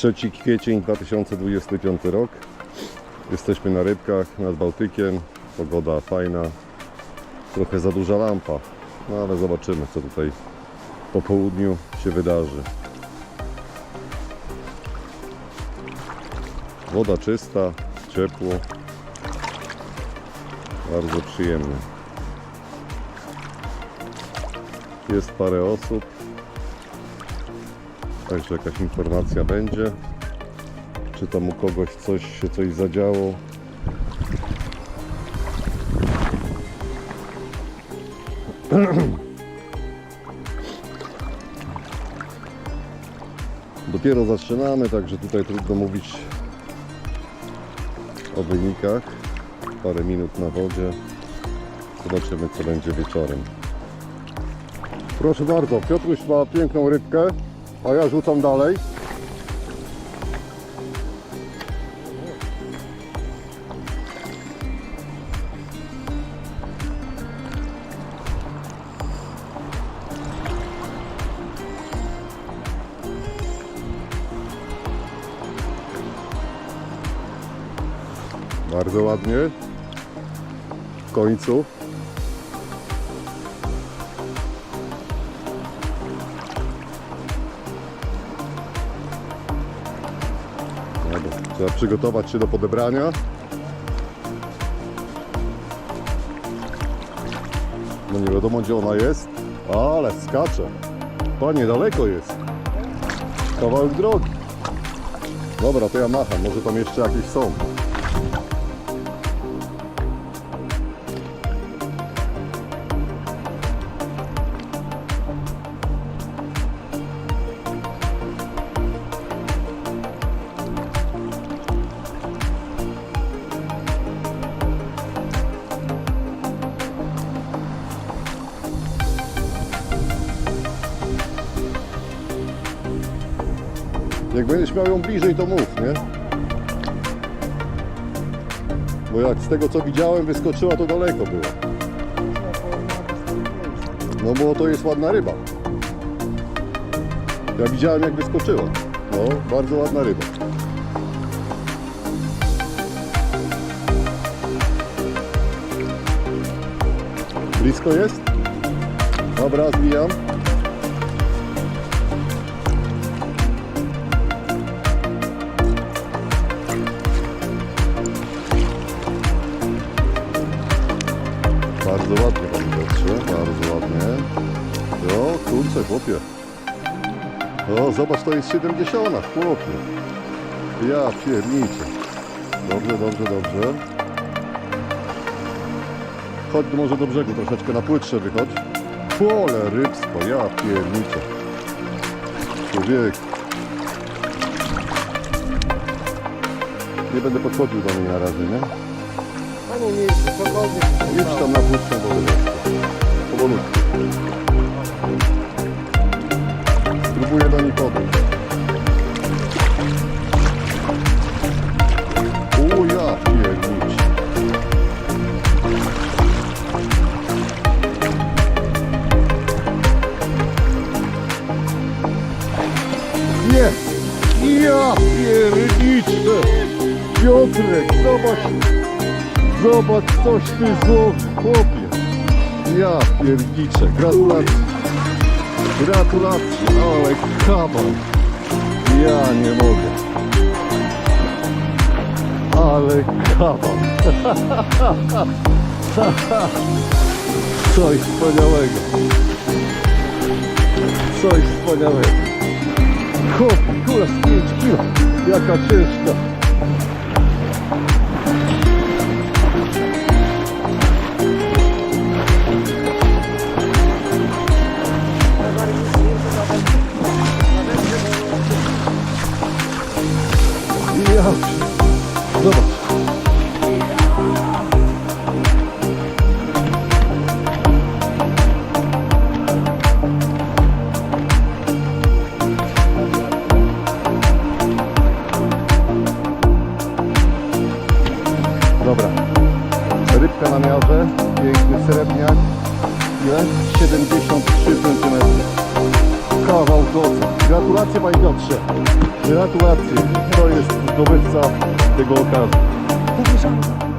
3 kwiecień 2025 rok. Jesteśmy na rybkach nad Bałtykiem. Pogoda fajna. Trochę za duża lampa. No ale zobaczymy co tutaj po południu się wydarzy. Woda czysta, ciepło. Bardzo przyjemnie. Jest parę osób. Także jakaś informacja będzie. Czy tam u kogoś coś się coś zadziało. Dopiero zaczynamy, także tutaj trudno mówić o wynikach. Parę minut na wodzie. Zobaczymy co będzie wieczorem. Proszę bardzo, Piotruś ma piękną rybkę, a ja rzucam dalej. Bardzo ładnie. W końcu. Trzeba przygotować się do podebrania. No nie wiadomo gdzie ona jest, ale skacze. Panie, daleko jest. Kawałek drogi. Dobra, to ja macham, może tam jeszcze jakieś są. Jak będziesz miał ją bliżej, to mów, nie? Bo jak z tego co widziałem, wyskoczyła, to daleko było. No bo to jest ładna ryba. Ja widziałem jak wyskoczyła. No, bardzo ładna ryba. Blisko jest? Dobra, zbijam. Bardzo ładnie Panie Piotrze, bardzo ładnie. O kurczę, chłopie. O, zobacz, to jest 70, chłopie. Ja pierniczę. Dobrze, dobrze, dobrze. Chodź może do brzegu, troszeczkę na płytsze wychodź. Pole rybsko, ja pierniczę. Człowiek. Nie będę podchodził do niej na razie, nie? Panu miejscu, cokolwiek. Jedź tam na wodę. Powolutku. Spróbuję do niej podejść. Ja pierniczę! Piotrek, zobacz! Zobacz, coś ty złowił, chłopie. Ja pierniczę, gratulacje. Gratulacje, ale kawał. Ja nie mogę. Ale kawał. Coś wspaniałego. Coś wspaniałego. Chłopie, kula z 5 kilo. Jaka ciężka. Dobra. Rybka na miarze. Piękny srebrniak. Ile? 73 cm. kawał koca. Gratulacje Panie Piotrze. Gratulacje. To jest zdobywca tego okazu.